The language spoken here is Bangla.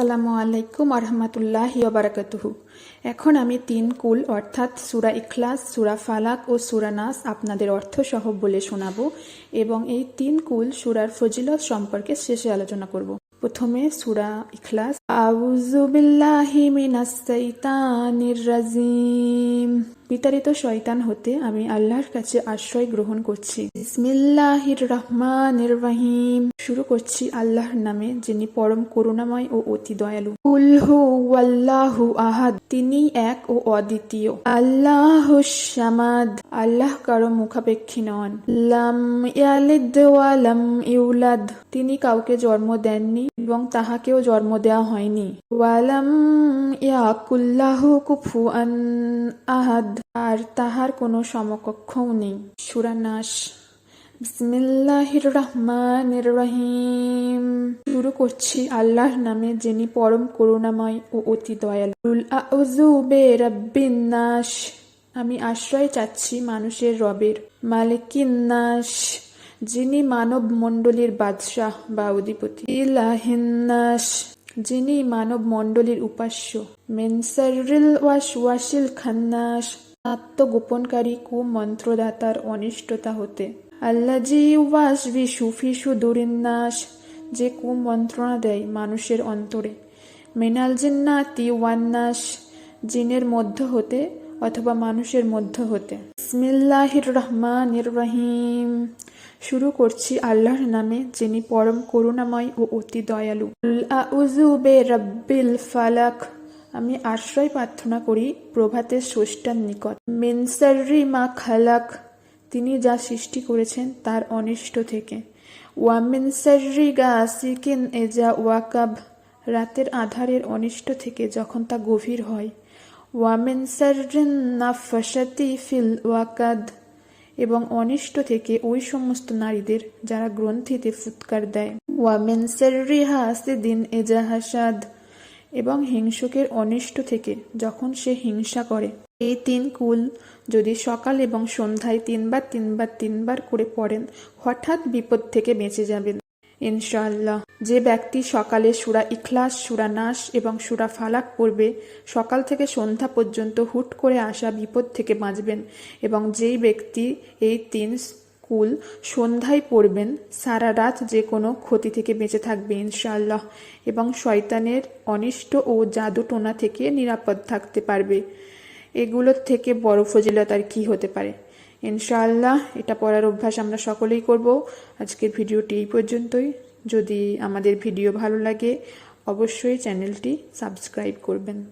আসসালামু আলাইকুম আরহামাতুল্লাহ বারাকাতুহু। এখন আমি তিন কুল, অর্থাৎ সুরা ইখলাস, সুরা ফালাক ও সুরা নাস আপনাদের অর্থ সহ বলে শোনাবো এবং এই তিন কুল সুরার ফজিলত সম্পর্কে শেষে আলোচনা করব। প্রথমে সুরা ইখলাস। আউযু বিল্লাহি মিনাস শাইতানির রাজিম। বিতাড়িত শয়তান হতে আমি আল্লাহর কাছে আশ্রয় গ্রহণ করছি। বিসমিল্লাহির রহমানির রহিম শুরু করছি আল্লাহর নামে, যিনি পরম করুণাময় ও অতি দয়ালু। উলহু ওয়াল্লাহু আহাদ। তিনি এক ও অদ্বিতীয়। আল্লাহ সামাদ। আল্লাহ কারও মুখাপেক্ষী নন। লাম ইয়ালিদ ওয়া লাম ইউলাদ। তিনি কাউকে জন্ম দেননি এবং তাহাকেও জন্ম দেওয়া হয়নি। ওয়ালাম ইয়াকুল্লাহু কুফুয়ান আহাদ। আর তাহার কোনো সমকক্ষও নেই। সুরানাস বিসমিল্লাহির রহমানির রহিম। শুরু করছি আল্লাহর নামে, যিনি পরম করুণাময় ও অতি দয়ালু। কুল আউযু বিরাব্বিন নাস। আমি আশ্রয় চাচ্ছি মানুষের রবের। মালিকিন নাস। যিনি মানব মণ্ডলীর বাদশাহ বা অধিপতি। ইলাহিন্নাস যিনি মানব মণ্ডলীর উপাস্য। মেনসারিল ওয়াশ ওয়াসিল খান্নাস। আত্মগোপনকারী কুমন্ত্রদাতার অনিষ্টতা হতে। আল্লাজি ওয়াস বিশু ফিসু দুরিন্নাস, যে কুমন্ত্রণা দেয় মানুষের অন্তরে। মিনাল জিন্নাতি ওয়ান্নাস, জিনের মধ্য হতে অথবা মানুষের মধ্য হতে। বিসমিল্লাহির রহমানির রহিম। শুরু করছি আল্লাহর নামে, যিনি পরম করুণাময় ও অতি দয়ালু। কুল আউযু বিরাব্বিল ফালাক। আমি আশ্রয় প্রার্থনা করি প্রভাতের স্রষ্টার নিকট। মিনসারি মা খালাক, তিনি যা সৃষ্টি করেছেন তার অনিষ্ট থেকে। ওয়ামিন সার্রি গাসিকিন এজা ওয়াকাব, রাতের আধারের অনিষ্ট থেকে যখন তা গভীর হয়। ওয়ামিন না নাফাসাতি ফিল ওয়াকাদ, এবং অনিষ্ট থেকে ওই সমস্ত নারীদের যারা গ্রন্থিতে ফুৎকার দেয়। ওয়ামিন সার্রি হাসিদিন এজা হাসাদ এবং হিংসুকের অনিষ্ট থেকে যখন সে হিংসা করে। এই তিন কুল যদি সকাল এবং সন্ধ্যায় তিনবার তিনবার তিনবার করে পড়েন, হঠাৎ বিপদ থেকে বেঁচে যাবেন। ইনশাআল্লাহ, যে ব্যক্তি সকালে সুরা ইখলাস, সুরা নাস এবং সুরা ফালাক পড়বে, সকাল থেকে সন্ধ্যা পর্যন্ত হুট করে আসা বিপদ থেকে বাঁচবেন এবং যেই ব্যক্তি এই তিন কুল সন্ধ্যায় পড়বেন, সারা রাত যে কোনো ক্ষতি থেকে বেঁচে থাকবে, ইনশাআল্লাহ। এবং শয়তানের অনিষ্ট ও জাদু টোনা থেকে নিরাপদ থাকতে পারবে। এগুলোর থেকে বড় ফজিলত আর কি হতে পারে? ইনশাআল্লাহ, এটা পড়ার অভ্যাস আমরা সকলেই করব। আজকের ভিডিওটি এই পর্যন্তই। যদি আমাদের ভিডিও ভালো লাগে, অবশ্যই চ্যানেলটি সাবস্ক্রাইব করবেন।